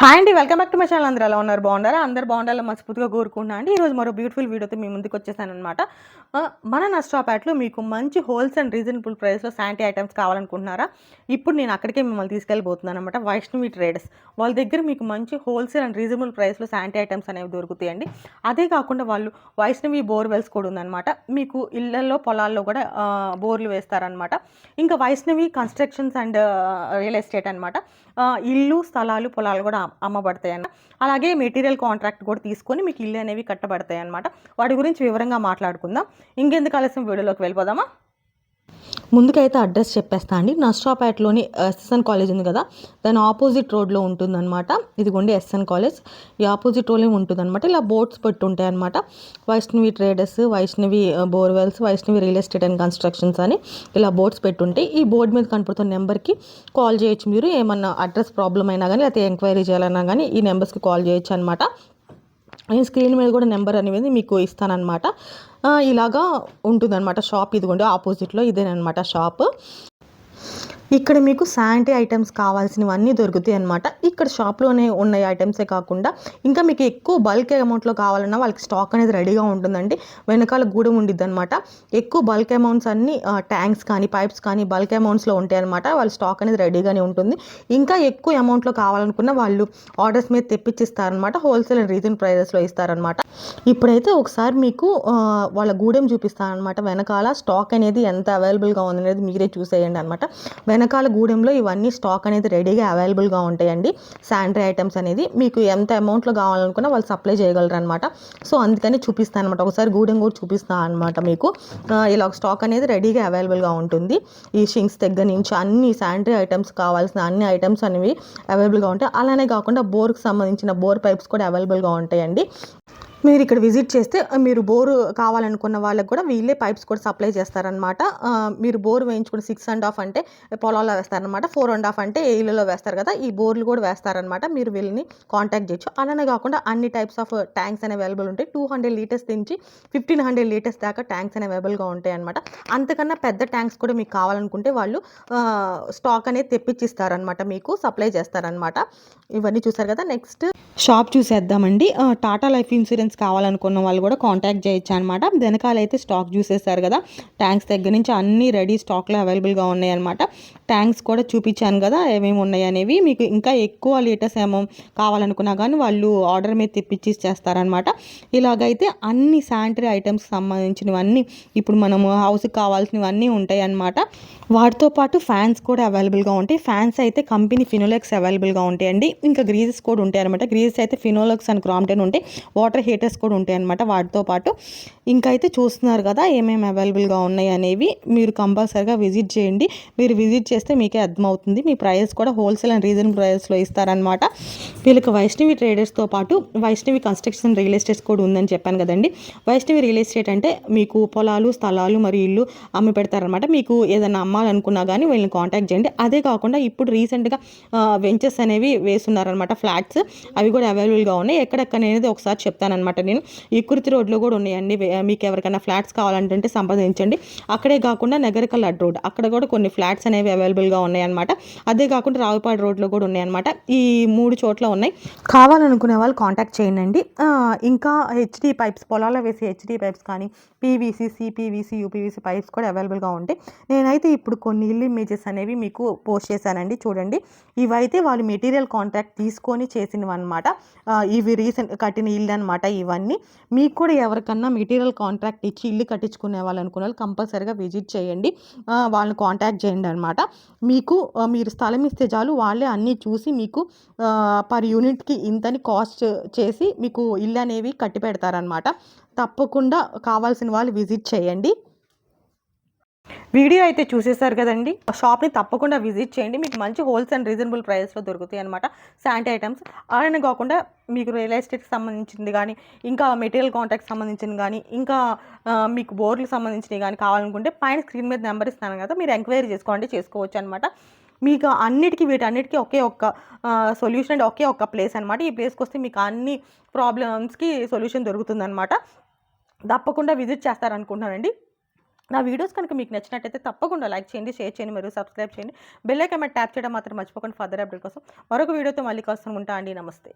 Hi అండి welcome back to my channel. అందరూ ఎలా ఉన్నారు? బాగున్నారా? అందరు బాగుండాలని మనస్ఫూర్తిగా కోరుకుంటున్నా అండి. ఈరోజు మరో బ్యూటిఫుల్ వీడియోతో మీ ముందుకు వచ్చేసాను అనమాట మన నష్టాపేటలో మీకు మంచి హోల్స్ అండ్ రీజనబుల్ ప్రైస్లో శాంటీ ఐటమ్స్ కావాలనుకుంటున్నారా? ఇప్పుడు నేను అక్కడికే మిమ్మల్ని తీసుకెళ్ళిపోతున్నాను అనమాట వైష్ణవి ట్రేడర్స్. వాళ్ళ దగ్గర మీకు మంచి హోల్సేల్ అండ్ రీజనబుల్ ప్రైస్లో శాంటీ ఐటమ్స్ అనేవి దొరుకుతాయండి. అదే కాకుండా వాళ్ళు వైష్ణవి బోర్వెల్స్ కూడా ఉందన్నమాట మీకు ఇళ్ళలో పొలాల్లో కూడా బోర్లు వేస్తారనమాట ఇంకా Vaishnavi constructions and real estate అనమాట ఇల్లు స్థలాలు పొలాలు కూడా అమ్మబడతాయన్న అమ్మబడతాయి అన్న అలాగే మెటీరియల్ కాంట్రాక్ట్ కూడా తీసుకొని మీకు ఇల్లు అనేవి కట్టబడతాయి అనమాట వాటి గురించి వివరంగా మాట్లాడుకుందాం. ఇంకెందుకు ఆలస్యం? వీడియోలోకి వెళ్ళిపోదామా? ముందుకైతే అడ్రస్ చెప్పేస్తా అండి. నష్టాపేటలోని ఎస్ఎస్ఎన్ కాలేజ్ ఉంది కదా దాని ఆపోజిట్ రోడ్లో ఉంటుందన్నమాట. ఇదిగోండి ఎస్ఎన్ కాలేజ్. ఈ ఆపోజిట్ రోడ్లో ఉంటుందన్నమాట. ఇలా బోర్డ్స్ పెట్టి ఉంటాయి అనమాట Vaishnavi traders Vaishnavi borewells Vaishnavi real estate and constructions అని ఇలా బోర్డ్స్ పెట్టి ఉంటాయి ఈ బోర్డు మీద కనపడుతున్న నెంబర్కి కాల్ చేయొచ్చు మీరు. ఏమన్నా అడ్రస్ ప్రాబ్లం అయినా కానీ లేకపోతే ఎంక్వైరీ చేయాలన్నా కానీ ఈ నెంబర్స్కి కాల్ చేయొచ్చు అనమాట స్క్రీన్ మీద కూడా నెంబర్ అనేది మీకు ఇస్తానన్నమాట. ఇలాగా ఉంటుందన్నమాట షాప్ ఇదిగోండి ఆపోజిట్లో ఇదేనమాట షాప్. ఇక్కడ మీకు శానిటరీ ఐటమ్స్ కావాల్సినవన్నీ దొరుకుతాయి అనమాట ఇక్కడ షాప్లోనే ఉన్న ఐటమ్సే కాకుండా ఇంకా మీకు ఎక్కువ బల్క్ అమౌంట్లో కావాలన్నా వాళ్ళకి స్టాక్ అనేది రెడీగా ఉంటుందండి. వెనకాల గూడెం ఉండిద్ది అనమాట ఎక్కువ బల్క్ అమౌంట్స్ అన్ని ట్యాంక్స్ కానీ పైప్స్ కానీ బల్క్ అమౌంట్స్లో ఉంటాయి అనమాట వాళ్ళ స్టాక్ అనేది రెడీగానే ఉంటుంది. ఇంకా ఎక్కువ అమౌంట్లో కావాలనుకున్న వాళ్ళు ఆర్డర్స్ మీద తెప్పించిస్తారనమాట హోల్సేల్ అండ్ రీజన్ ప్రైజెస్లో ఇస్తారనమాట ఇప్పుడైతే ఒకసారి మీకు వాళ్ళ గూడెం చూపిస్తారనమాట వెనకాల స్టాక్ అనేది ఎంత అవైలబుల్గా ఉందనేది మీరే చూసేయండి అనమాట వెనకాల గూడెంలో ఇవన్నీ స్టాక్ అనేది రెడీగా అవైలబుల్గా ఉంటాయండి. శానిటరీ ఐటమ్స్ అనేది మీకు ఎంత అమౌంట్లో కావాలనుకున్నా వాళ్ళు సప్లై చేయగలరు అనమాట సో అందుకని చూపిస్తాను అనమాట ఒకసారి గూడెం కూడా చూపిస్తాను అనమాట మీకు. ఇలా ఒక స్టాక్ అనేది రెడీగా అవైలబుల్గా ఉంటుంది. ఈ షింగ్స్ దగ్గర నుంచి అన్ని శానిటరీ ఐటమ్స్ కావాల్సిన అన్ని ఐటమ్స్ అనేవి అవైలబుల్గా ఉంటాయి. అలానే కాకుండా బోర్కి సంబంధించిన బోర్ పైప్స్ కూడా అవైలబుల్గా ఉంటాయండి. మీరు ఇక్కడ విజిట్ చేస్తే మీరు బోరు కావాలనుకున్న వాళ్ళకి కూడా వీళ్ళే పైప్స్ కూడా సప్లై చేస్తారనమాట మీరు బోర్ వేయించుకుని సిక్స్ అండ్ హాఫ్ అంటే పొలాల్లో వేస్తారనమాట ఫోర్ అండ్ హాఫ్ అంటే ఇళ్ళలో వేస్తారు కదా ఈ బోర్లు కూడా వేస్తారనమాట మీరు వీళ్ళని కాంటాక్ట్ చేయొచ్చు. అలానే కాకుండా అన్ని టైప్స్ ఆఫ్ ట్యాంక్స్ అనేవి అవైలబుల్ ఉంటాయి. టూ హండ్రెడ్ లీటర్స్ నుంచి ఫిఫ్టీన్ హండ్రెడ్ లీటర్స్ దాకా ట్యాంక్స్ అనేవి అవైలబుల్గా ఉంటాయి అనమాట అంతకన్నా పెద్ద ట్యాంక్స్ కూడా మీకు కావాలనుకుంటే వాళ్ళు స్టాక్ అనేది తెప్పించిస్తారనమాట మీకు సప్లై చేస్తారనమాట ఇవన్నీ చూసారు కదా నెక్స్ట్ షాప్ చూసేద్దామండి. టాటా లైఫ్ ఇన్సూరెన్స్ కావాలనుకున్న వాళ్ళు కూడా కాంటాక్ట్ చేయొచ్చు అనమాట వెనకాలైతే స్టాక్ చూసేస్తారు కదా. ట్యాంక్స్ దగ్గర నుంచి అన్ని రెడీ స్టాక్లో అవైలబుల్గా ఉన్నాయన్నమాట. ట్యాంక్స్ కూడా చూపించాను కదా ఏమేమి ఉన్నాయి అనేవి. మీకు ఇంకా ఎక్కువ లీటర్స్ ఏమో కావాలనుకున్నా కానీ వాళ్ళు ఆర్డర్ మీద తెప్పించి చేస్తారనమాట ఇలాగైతే అన్ని శానిటరీ ఐటమ్స్ సంబంధించినవన్నీ ఇప్పుడు మనము హౌస్కి కావాల్సినవన్నీ ఉంటాయి అన్నమాట వాటితో పాటు ఫ్యాన్స్ కూడా అవైలబుల్గా ఉంటాయి. ఫ్యాన్స్ అయితే కంపెనీ ఫినోలెక్స్ అవైలబుల్గా ఉంటాయండి. ఇంకా గ్రీజెస్ కూడా ఉంటాయి అనమాట గ్రీజెస్ అయితే ఫినోలెక్స్ అండ్ క్రామ్టెన్ ఉంటాయి. వాటర్ హీటర్స్ కూడా ఉంటాయి అనమాట వాటితో పాటు. ఇంకా అయితే చూస్తున్నారు కదా ఏమేమి అవైలబుల్గా ఉన్నాయి అనేవి. మీరు కంపల్సరిగా విజిట్ చేయండి. మీరు విజిట్ చేస్తే మీకే అర్థమవుతుంది. మీ ప్రైస్ కూడా హోల్సేల్ అండ్ రీజనబుల్ ప్రైస్లో ఇస్తారనమాట వీళ్ళకి వైష్ణవి ట్రేడర్స్తో పాటు వైష్ణవి కన్స్ట్రక్షన్ రియల్ ఎస్టేట్స్ కూడా ఉందని చెప్పాను కదండి. వైష్ణవి రియల్ ఎస్టేట్ అంటే మీకు పొలాలు స్థలాలు మరియు ఇల్లు అమ్మి పెడతారనమాట మీకు ఏదైనా అమ్మాలనుకున్నా కానీ వీళ్ళని కాంటాక్ట్ చేయండి. అదే కాకుండా ఇప్పుడు రీసెంట్గా వెంచర్స్ అనేవి వేస్తున్నారనమాట ఫ్లాట్స్ అవి కూడా అవైలబుల్గా ఉన్నాయి. ఎక్కడెక్కడ అనేది ఒకసారి చెప్తానమాట నేను. ఈ కుర్తి రోడ్లో కూడా ఉన్నాయండి. మీకు ఎవరికైనా ఫ్లాట్స్ కావాలంటే సంప్రదించండి. అక్కడే కాకుండా నగరికల్ అడ్ రోడ్. అక్కడ కూడా కొన్ని ఫ్లాట్స్ అనేవి అవైలబుల్గా ఉన్నాయన్నమాట. అదే కాకుండా రావుపాడు రోడ్లో కూడా ఉన్నాయన్నమాట. ఈ మూడు చోట్ల ఉన్నాయి. కావాలనుకునే వాళ్ళు కాంటాక్ట్ చేయండి. ఇంకా హెచ్డి పైప్స్ పొలాల్లో వేసే హెచ్డి పైప్స్ కానీ పీవీసీ సిపీవీసీ యూపీవీసీ పైప్స్ కూడా అవైలబుల్గా ఉంటాయి నేనైతే ఇప్పుడు కొన్ని ఇల్లు ఇమేజెస్ అనేవి మీకు పోస్ట్ చేశానండి. చూడండి. ఇవైతే వాళ్ళు మెటీరియల్ కాంట్రాక్ట్ తీసుకొని చేసినవి అనమాట ఇవి రీసెంట్ కట్టిన ఇల్లు అనమాట ఇవన్నీ. మీకు కూడా ఎవరికన్నా మెటీరియల్ కాంట్రాక్ట్ ఇచ్చి ఇల్లు కట్టించుకునే వాళ్ళు అనుకున్న వాళ్ళు కంపల్సరీగా విజిట్ చేయండి. వాళ్ళని కాంటాక్ట్ చేయండి అనమాట మీకు మీరు స్థలం ఇస్తే చాలు వాళ్ళే అన్నీ చూసి మీకు పర్ యూనిట్కి ఇంతని కాస్ట్ చేసి మీకు ఇల్లు అనేవి కట్టి పెడతారనమాట తప్పకుండా కావాల్సిన వాళ్ళు విజిట్ చేయండి. వీడియో అయితే చూసేసారు కదండి. షాప్ని తప్పకుండా విజిట్ చేయండి. మీకు మంచి హోల్సేల్ అండ్ రీజనబుల్ ప్రైస్లో దొరుకుతాయి అనమాట శానిటరీ ఐటమ్స్. అలానే కాకుండా మీకు రియల్ ఎస్టేట్కి సంబంధించింది కానీ ఇంకా మెటీరియల్ కాంటాక్ట్ సంబంధించింది కానీ ఇంకా మీకు బోర్డులకు సంబంధించినవి కానీ కావాలనుకుంటే పైన స్క్రీన్ మీద నెంబర్ ఇస్తాను కదా మీరు ఎంక్వైరీ చేసుకోండి చేసుకోవచ్చు అనమాట మీకు అన్నిటికీ వీటన్నిటికీ ఒకే ఒక్క సొల్యూషన్ అంటే ఒకే ఒక్క ప్లేస్ అనమాట ఈ ప్లేస్కి వస్తే మీకు అన్ని ప్రాబ్లమ్స్కి సొల్యూషన్ దొరుకుతుందనమాట తప్పకుండా విజిట్ చేస్తారనుకుంటున్నానండి. నా వీడియోస్ కనుక మీకు నచ్చినట్టయితే తప్పకుండా లైక్ చేయండి షేర్ చేయండి మరియు సబ్స్క్రైబ్ చేయండి. బెల్ ఐకాన్ ట్యాప్ చేయడం మాత్రం మర్చిపోకండి. ఫర్దర్ అప్డేట్ కోసం మరొక వీడియోతో మళ్ళీ కోసం ఉంటా అండి. నమస్తే.